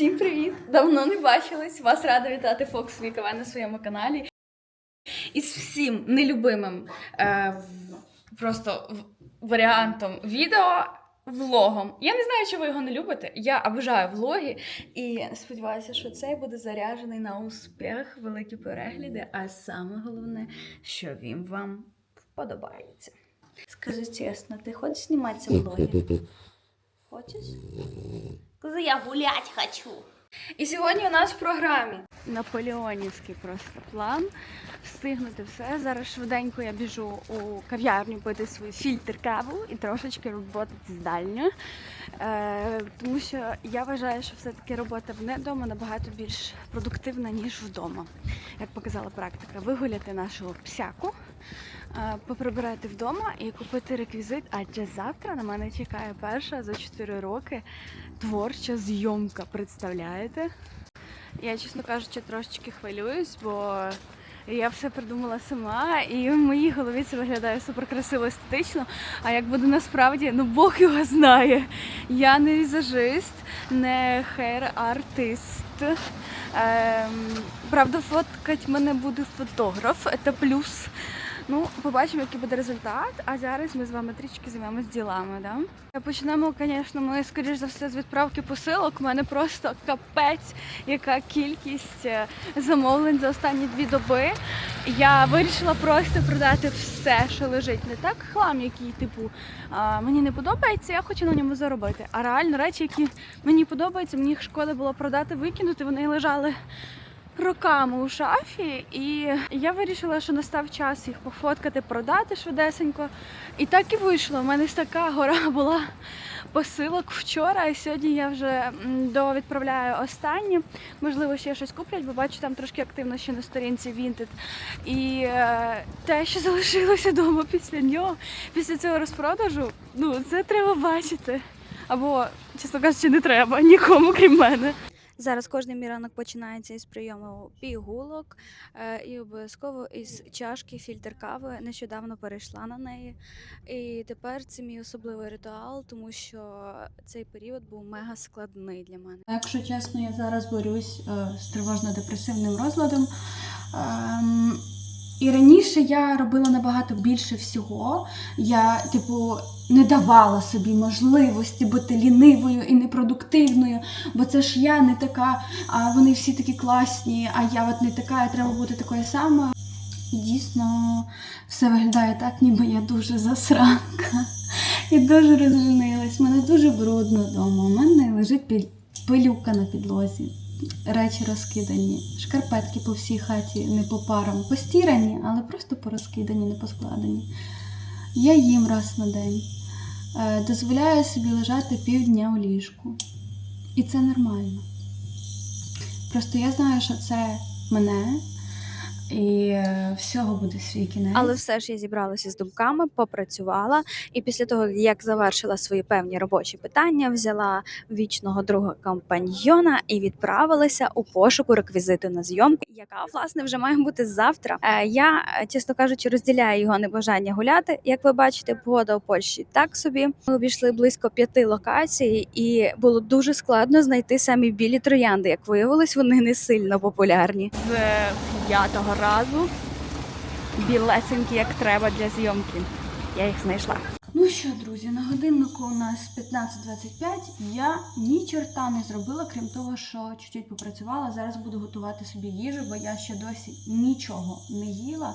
Всім привіт! Давно не бачились. Вас рада вітати Fox Вікова на своєму каналі. І з всім нелюбимим е, просто варіантом відео. Влогом. Я не знаю, чи ви його не любите. Я обожаю влоги і сподіваюся, що цей буде заряджений на успіх, великі перегляди, а саме головне, що він вам вподобається. Скажи чесно, ти хочеш зніматися в влогі? Хочеш? Скажи, я гулять хочу. І сьогодні у нас в програмі наполеонівський просто план. Встигнути все. Зараз швиденько я біжу у кав'ярню пити свій фільтр каву і трошечки роботи здально. Е, тому що я вважаю, що все-таки робота вне вдома набагато більш продуктивна, ніж вдома. Як показала практика, вигуляти нашу псяку, поприбирати вдома і купити реквізит. Адже завтра на мене чекає перша за 4 роки творча зйомка. Представляєте? Я, чесно кажучи, трошечки хвилююсь, бо я все придумала сама, і в моїй голові це виглядає супер красиво естетично. А як буде насправді, ну Бог його знає. Я не візажист, не хейр-артист. Ем, правда, фоткать мене буде фотограф, це плюс. Ну, побачимо, який буде результат. А зараз ми з вами трішки займемось ділами. Да? Почнемо, звісно, ми, скоріш за все, з відправки посилок. У мене просто капець, яка кількість е, замовлень за останні дві доби. Я вирішила просто продати все, що лежить. Не так хлам, який, типу, мені не подобається, я хочу на ньому заробити. А реально речі, які мені подобаються, мені їх шкода було продати, викинути. Вони лежали роками у шафі, і я вирішила, що настав час їх пофоткати, продати швидесенько. І так і вийшло. У мене така гора була посилок вчора, і сьогодні я вже довідправляю останні. Можливо, ще щось куплять, бо бачу там трошки активно ще на сторінці Vinted. І е, те, що залишилося вдома після нього, після цього розпродажу, ну це треба бачити. Або, чесно кажучи, не треба нікому, крім мене. Зараз кожний мій ранок починається із прийому пігулок е, і обов'язково із чашки фільтр кави. Нещодавно перейшла на неї. І тепер це мій особливий ритуал, тому що цей період був мега складний для мене. Якщо чесно, я зараз борюсь е, з тривожно-депресивним розладом. І раніше я робила набагато більше всього. Я, типу, не давала собі можливості бути лінивою і непродуктивною, бо це ж я не така, а вони всі такі класні, а я от не така, і треба бути такою самою. І дійсно все виглядає так, ніби я дуже засранка. І дуже розлінилась. Мене дуже брудно вдома. У мене лежить пилюка на підлозі. Речі розкидані, шкарпетки по всій хаті не по парам, постірані, але просто порозкидані, не поскладені. Я їм раз на день. Е, Дозволяю собі лежати півдня у ліжку. І це нормально. Просто я знаю, що це мене, і е, всього буде свій кінець. Але все ж я зібралася з думками, попрацювала, і після того, як завершила свої певні робочі питання, взяла вічного друга компаньйона і відправилася у пошуку реквізиту на зйомки, яка власне вже має бути завтра. Е, Я, чесно кажучи, розділяю його небажання гуляти. Як ви бачите, погода у Польщі так собі. Ми обійшли близько п'яти локацій, і було дуже складно знайти самі білі троянди. Як виявилось, вони не сильно популярні. з п'ятого разу. Білесенькі, як треба для зйомки. Я їх знайшла. Ну що, друзі, на годиннику у нас 15.25. Я ні чорта не зробила, крім того, що чуть-чуть попрацювала. Зараз буду готувати собі їжу, бо я ще досі нічого не їла.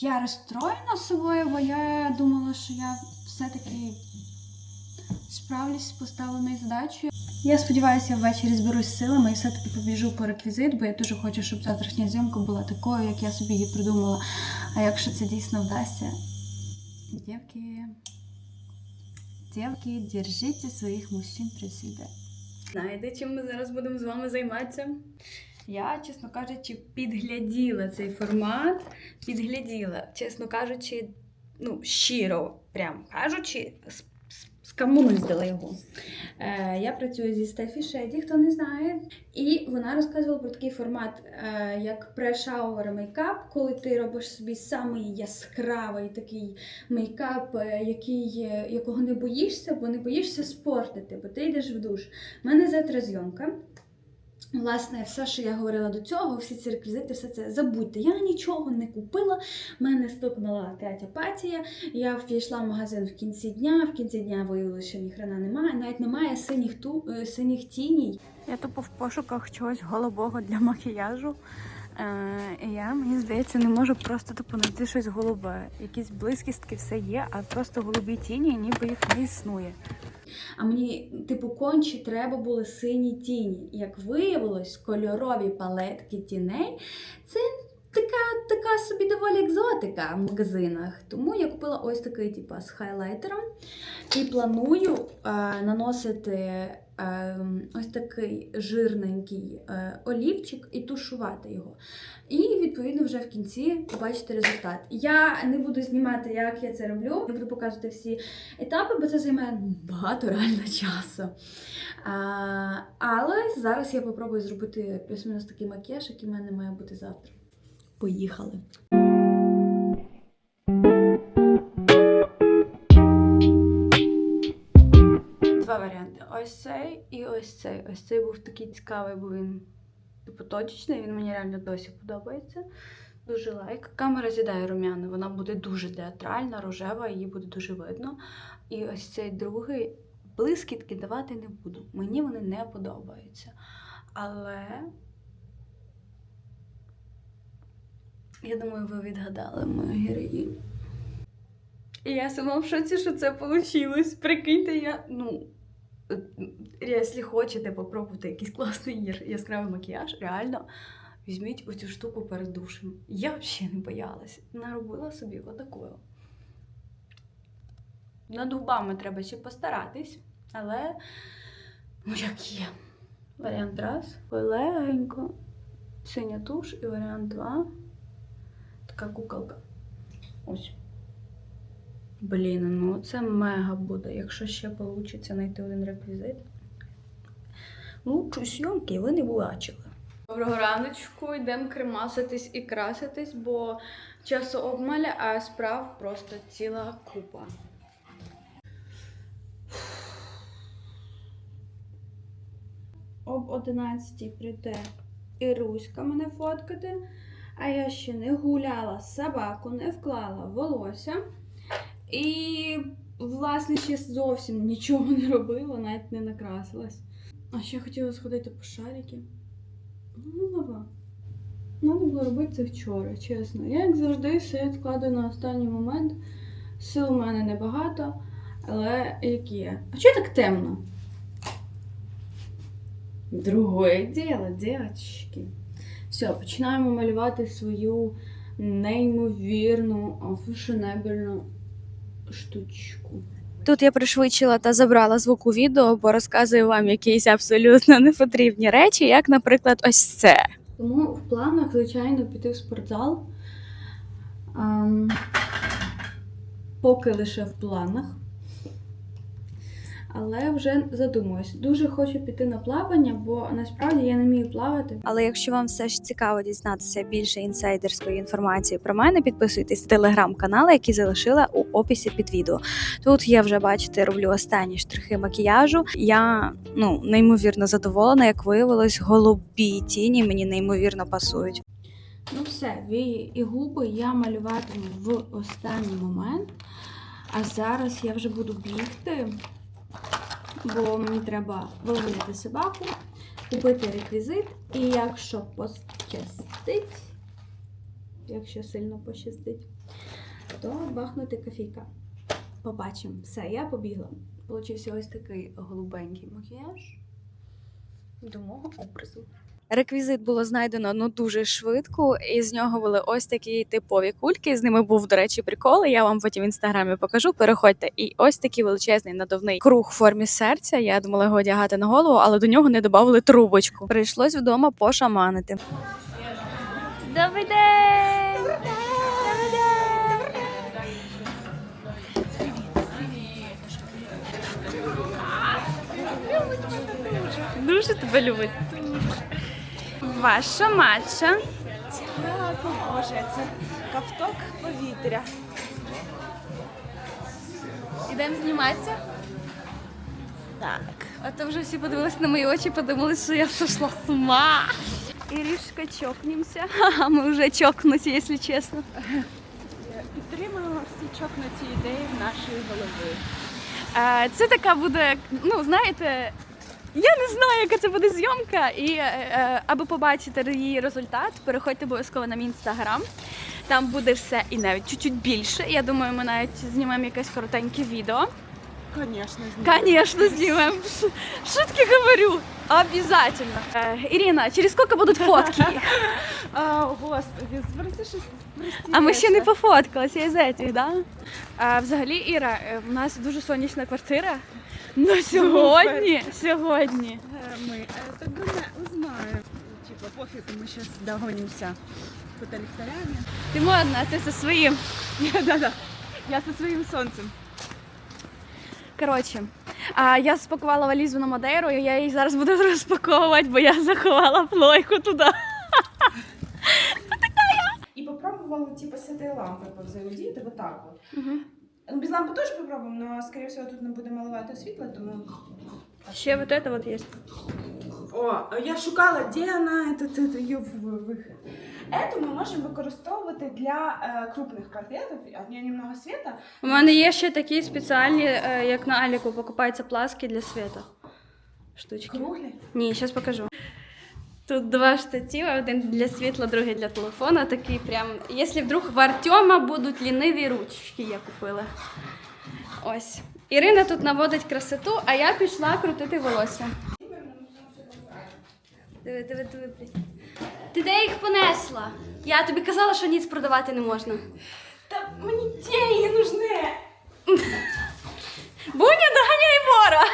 Я розстроєна собою, бо я думала, що я все-таки справлюсь з поставленою задачею. Я сподіваюся, ввечері зберусь з силами і все-таки побіжу по реквізит, бо я дуже хочу, щоб завтрашня зйомка була такою, як я собі її придумала. А якщо це дійсно вдасться, Девки, девки, держите своїх мужчин при себе. Знаєте, чим ми зараз будемо з вами займатися? Я, чесно кажучи, підгляділа цей формат. Підгляділа, чесно кажучи, ну, щиро, прям кажучи, с- с- скамуниздила його. Е, я працюю зі Стефі Шеді, хто не знає. І вона розказувала про такий формат, е, як прешауер мейкап, коли ти робиш собі самий яскравий такий мейкап, який, е, якого не боїшся, бо не боїшся спортити, бо ти йдеш в душ. У мене завтра зйомка. Власне, все, що я говорила до цього, всі ці реквізити, все це забудьте. Я нічого не купила. Мене стукнула третя патія. Я ввійшла в магазин в кінці дня. В кінці дня виявилося, що ніхрена немає. Навіть немає синіх ту е, синіх тіній. Я тупо в пошуках чогось голубого для макіяжу. Е, я, мені здається, не можу просто тупо знайти щось голубе. Якісь блискістки все є, а просто голубі тіні, ніби їх не існує. А мені, типу, конче треба були сині тіні. Як виявилось, кольорові палетки тіней це така, така собі доволі екзотика в магазинах. Тому я купила ось такий, типу, з хайлайтером. І планую е, наносити е, ось такий жирненький е, олівчик і тушувати його. І відповідно вже в кінці побачите результат. Я не буду знімати, як я це роблю. Не буду показувати всі етапи, бо це займає багато реально часу. Але зараз я попробую зробити плюс-мінус такий макіяж, який в мене має бути завтра. Поїхали. Два варіанти: ось цей і ось цей. Ось цей був такий цікавий, бо він типу точечний, він мені реально досі подобається. Дуже лайк. Камера з'їдає румяна, вона буде дуже театральна, рожева, її буде дуже видно. І ось цей другий блискітки давати не буду. Мені вони не подобаються. Але я думаю, ви відгадали мою героїню. І я сама в шоці, що це вийшло. Прикиньте, я, ну, якщо хочете попробувати якийсь класний яскравий макіяж, реально візьміть оцю штуку перед душем. Я взагалі не боялась. Наробила собі отакою. Над губами треба ще постаратись, але ну як є. Варіант раз. Легенько. Синя туш і варіант два. Така куколка. Ось. Блін, ну це мега буде, якщо ще вийде знайти один реквізит. Лучшу зйомки ви не бачили. Доброго раночку, йдемо кремаситись і краситись, бо часу обмаль, а справ просто ціла купа. Об 11 прийде Іруська мене фоткати, а я ще не гуляла собаку, не вклала волосся. І, власне, ще зовсім нічого не робила, навіть не накрасилась. А ще хотіла сходити по шарики. Ну, лава. Надо було робити це вчора, чесно. Я, як завжди, все відкладаю на останній момент. Сил у мене небагато, але які є. А чого так темно? Другое діло, дівчатки. Все, починаємо малювати свою неймовірну фешенебельну штучку. Тут я пришвидшила та забрала звук у відео, бо розказую вам якісь абсолютно непотрібні речі, як, наприклад, ось це. Тому в планах, звичайно, піти в спортзал. Ам, поки лише в планах. Але вже задумуюсь. Дуже хочу піти на плавання, бо насправді я не вмію плавати. Але якщо вам все ж цікаво дізнатися більше інсайдерської інформації про мене, підписуйтесь на телеграм-канал, який залишила у описі під відео. Тут я вже бачите, роблю останні штрихи макіяжу. Я ну неймовірно задоволена, як виявилось, голубі тіні мені неймовірно пасують. Ну все, вії і губи я малюватиму в останній момент. А зараз я вже буду бігти, бо мені треба вигуляти собаку, купити реквізит. І якщо пощастить, якщо сильно пощастить, то бахнути кофійка. Побачимо. Все, я побігла. Получився ось такий голубенький макіяж до мого образу. Реквізит було знайдено ну дуже швидко, і з нього були ось такі типові кульки. З ними був, до речі, прикол. Я вам потім в інстаграмі покажу. Переходьте. І ось такий величезний надувний круг в формі серця. Я думала його одягати на голову, але до нього не додали трубочку. Прийшлось вдома пошаманити. Добрий день! Дуже тебе любить. Ваша матча. Дякую, Боже, це ковток повітря. Ідемо зніматися. Так. А то вже всі подивилися на мої очі, подумали, що я сошла з ума. Ірішка, чокнемося. Ха-ха, ми вже чокнуті, якщо чесно. Підтримуємо всі чокнуті ідеї в нашої голови. Е, Це така буде, ну знаєте, я не знаю, яка це буде зйомка. І е, е, аби побачити її результат, переходьте обов'язково на мій інстаграм. Там буде все і навіть чуть-чуть більше. Я думаю, ми навіть знімемо якесь коротеньке відео. Звісно, Конечно, знімемо. Шутки говорю. Обязательно. Е, Ірина, через скільки будуть фотки? А, господи, спроси щось А ми ще не пофоткалися із этих, да? А, взагалі, Іра, е, в нас дуже сонячна квартира. Ну сьогодні, сьогодні. Ми е, так думаю, узнаємо. Типа, пофіг, ми зараз догонимося фотоліхтарями. Ти модна, ти зі своїм. Да-да. Я зі своїм сонцем. Коротше, а, я спакувала валізу на Мадейру, і я її зараз буду розпаковувати, бо я заховала плойку туди. И попробовала типа с этой лампой повзаимодействовать вот так вот Ну, без лампы тоже попробуем, но, скорее всего, тут не буде маловато світла, тому... Ще вот это вот є. О, я шукала, де вона, це, це, це, її в- вихід. Эту ми можемо використовувати для е, крупних портретів, от нее немного света. У мене є ще такі спеціальні, е, як на Аліку, покупаються пласки для світу. Штучки. Круглі. Ні, зараз покажу. Тут два штатива, один для світла, другий для телефона. Такий прям. Якщо вдруг в Артема будуть ліниві ручки, я купила. Ось. Ірина тут наводить красоту, а я пішла крутити волосся. Диви, диви, диви. Ти де їх понесла? Я тобі казала, що ніц продавати не можна. Та мені деньги нужны. Буня, доганяй вора!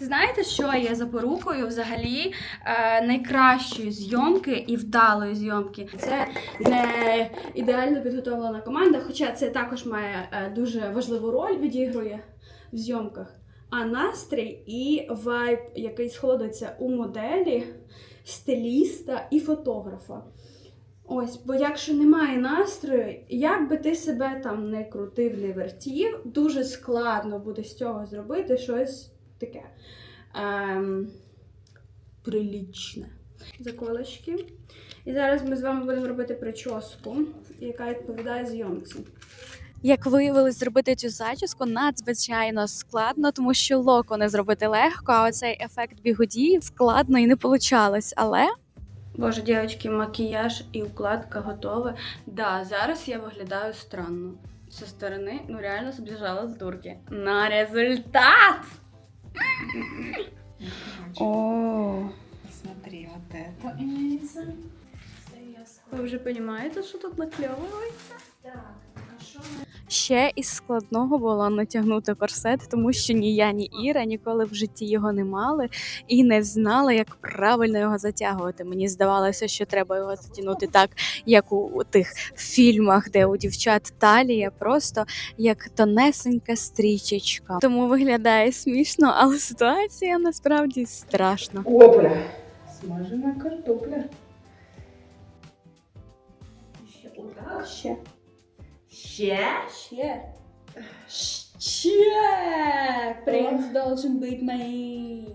Знаєте, що є запорукою взагалі е, найкращої зйомки і вдалої зйомки? Це не ідеально підготовлена команда, хоча це також має е, дуже важливу роль відігрує в зйомках. А настрій і вайб, який сходиться у моделі, стиліста і фотографа. Ось, бо якщо немає настрою, як би ти себе там не крутив, не вертів, дуже складно буде з цього зробити щось таке ем, прилічне. Заколочки. І зараз ми з вами будемо робити прическу, яка відповідає зйомці. Як виявилось, зробити цю зачіску надзвичайно складно, тому що локо не зробити легко, а оцей ефект бігудії складно і не получалось. Але Боже, дівчатки, макіяж і укладка готові. Да, зараз я виглядаю странно. Зі сторони, ну реально збіжала з дурки. На результат! О, Смотри, вот это имеется. Вы уже понимаете, что тут накльовується? Ще із складного було натягнути корсет, тому що ні я, ні Іра ніколи в житті його не мали і не знали, як правильно його затягувати. Мені здавалося, що треба його затягнути так, як у тих фільмах, де у дівчат талія, просто як тонесенька стрічечка. Тому виглядає смішно, але ситуація насправді страшна. Опля. Смажена картопля. Ще отак. Ще. Ще? Ще. Ще! Принц должен бути моїм.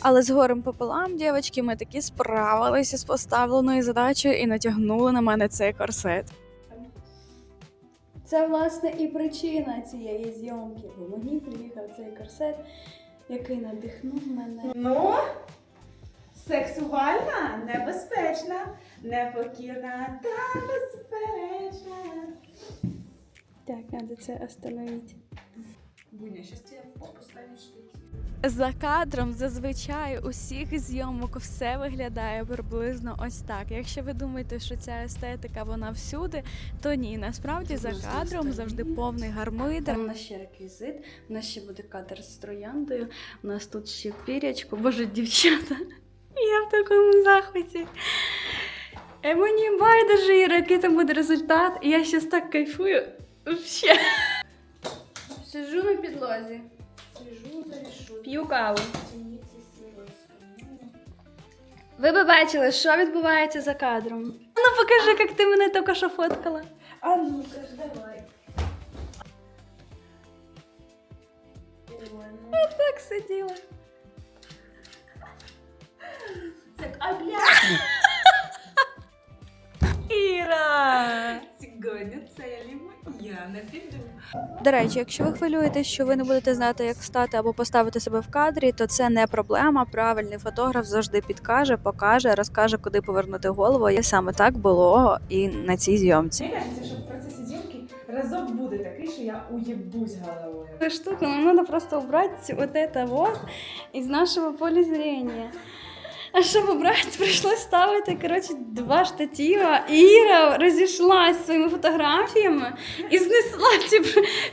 Але з горем пополам, дівчатки, ми таки справилися з поставленою задачею і натягнули на мене цей корсет. Це власне і причина цієї зйомки, бо мені приїхав цей корсет, який надихнув мене. Ну, сексуальна, небезпечна, непокірна та безпечна. Так, треба це остановити. Буня, тебе в попу штуки. За кадром зазвичай усіх зйомок все виглядає приблизно ось так. Якщо ви думаєте, що ця естетика вона всюди, то ні. Насправді за кадром завжди повний гармидер. У нас ще реквізит, у нас ще буде кадр з трояндою, у нас тут ще пірячко. Боже, дівчата, я в такому захваті. Е, мені байдуже, Іра, який там буде результат. І я щас так кайфую. Вообще. Сижу на підлозі, Сижу та рішу. п'ю каву. Ви б бачили, що відбувається за кадром. Ну покажи, як ти мене тільки що фоткала. А ну-ка ж давай. Так сиділа. Так, а бля. Це я не піду. До речі, якщо ви хвилюєтесь, що ви не будете знати, як встати або поставити себе в кадрі, то це не проблема. Правильний фотограф завжди підкаже, покаже, розкаже, куди повернути голову. І саме так було і на цій зйомці. Що в процесі зйомки разок буде такий, що я уєбусь головою. Эта штука, нам надо просто убрать вот это вот из нашего поля зрения. А щоб убрати, прийшлось ставити коротше, два штатива. І Іра розійшлась своїми фотографіями і знесла цю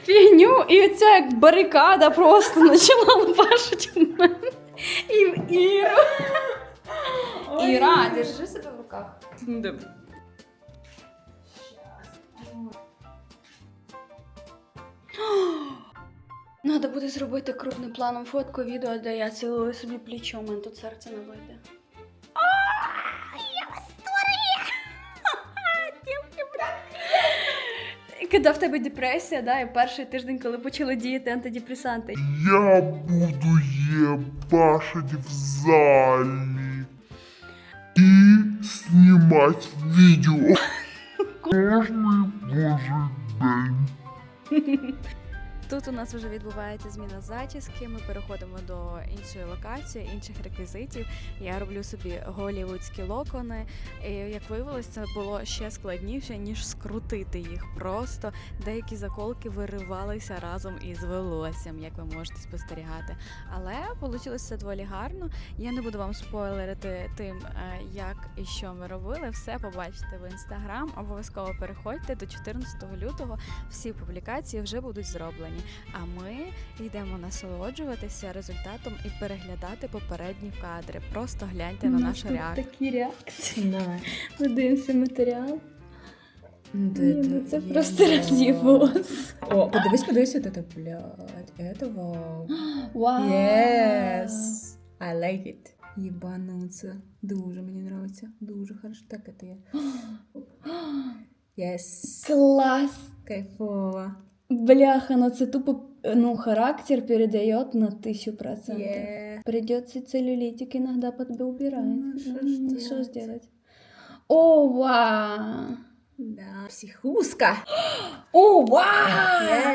фігню, і оця як барикада просто почала лупашити в мене і в Іру. Іра, держи себе в руках. Добре. Надо буде зробити крупним планом фотку відео, де я цілую собі плечо, у мене тут серце набите. І Коли в тебе депресія, да, і перший тиждень, коли почали діяти антидепресанти. Я буду ебашить в зале и снимать видео. Кожний божий день. Тут у нас вже відбувається зміна зачіски. Ми переходимо до іншої локації, інших реквізитів. Я роблю собі голівудські локони. І як виявилось, це було ще складніше ніж скрутити їх. Просто деякі заколки виривалися разом із волоссям, як ви можете спостерігати. Але вийшло все доволі гарно. Я не буду вам спойлерити тим, е, як і що ми робили. Все побачите в інстаграм. Обов'язково переходьте до 14 лютого. Всі публікації вже будуть зроблені А ми йдемо насолоджуватися результатом і переглядати попередні кадри. Просто гляньте на нашу реакцію. такі реакції. Давай. Ми дивимося матеріал. Ні, ну це просто роз'єбос. О, подивись, подивись, от это, блядь, это вау. Вау. Yes. I like it. Єбануться. Дуже мені нравится. Дуже хорошо. Так это я. Yes. Клас. Кайфово. Бляха, ну це тупо ну, характер передает на тысячу процентов. Yeah. Придется целлюлитик иногда подубирать. Ну, что ж Ну, делать? сделать? О! Да. Психушка. О, вау!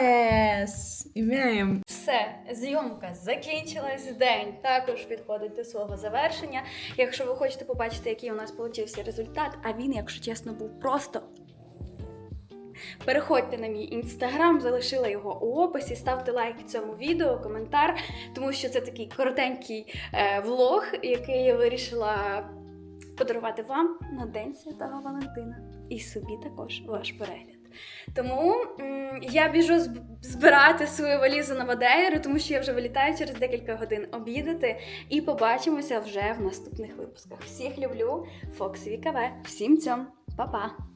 Yes. Ім'яєм. Все, зйомка закінчилась. День також підходить до свого завершення. Якщо ви хочете побачити, який у нас получився результат, а він, якщо чесно, був просто. Переходьте на мій інстаграм, залишила його у описі, ставте лайк цьому відео, коментар, тому що це такий коротенький е, влог, який я вирішила подарувати вам на День Святого Валентина. І собі також ваш перегляд. Тому я біжу зб- збирати свою валізу на Мадейру, тому що я вже вилітаю через декілька годин обідати. І побачимося вже в наступних випусках. Всіх люблю, Фокс ВКВ. Всім цьом, па-па!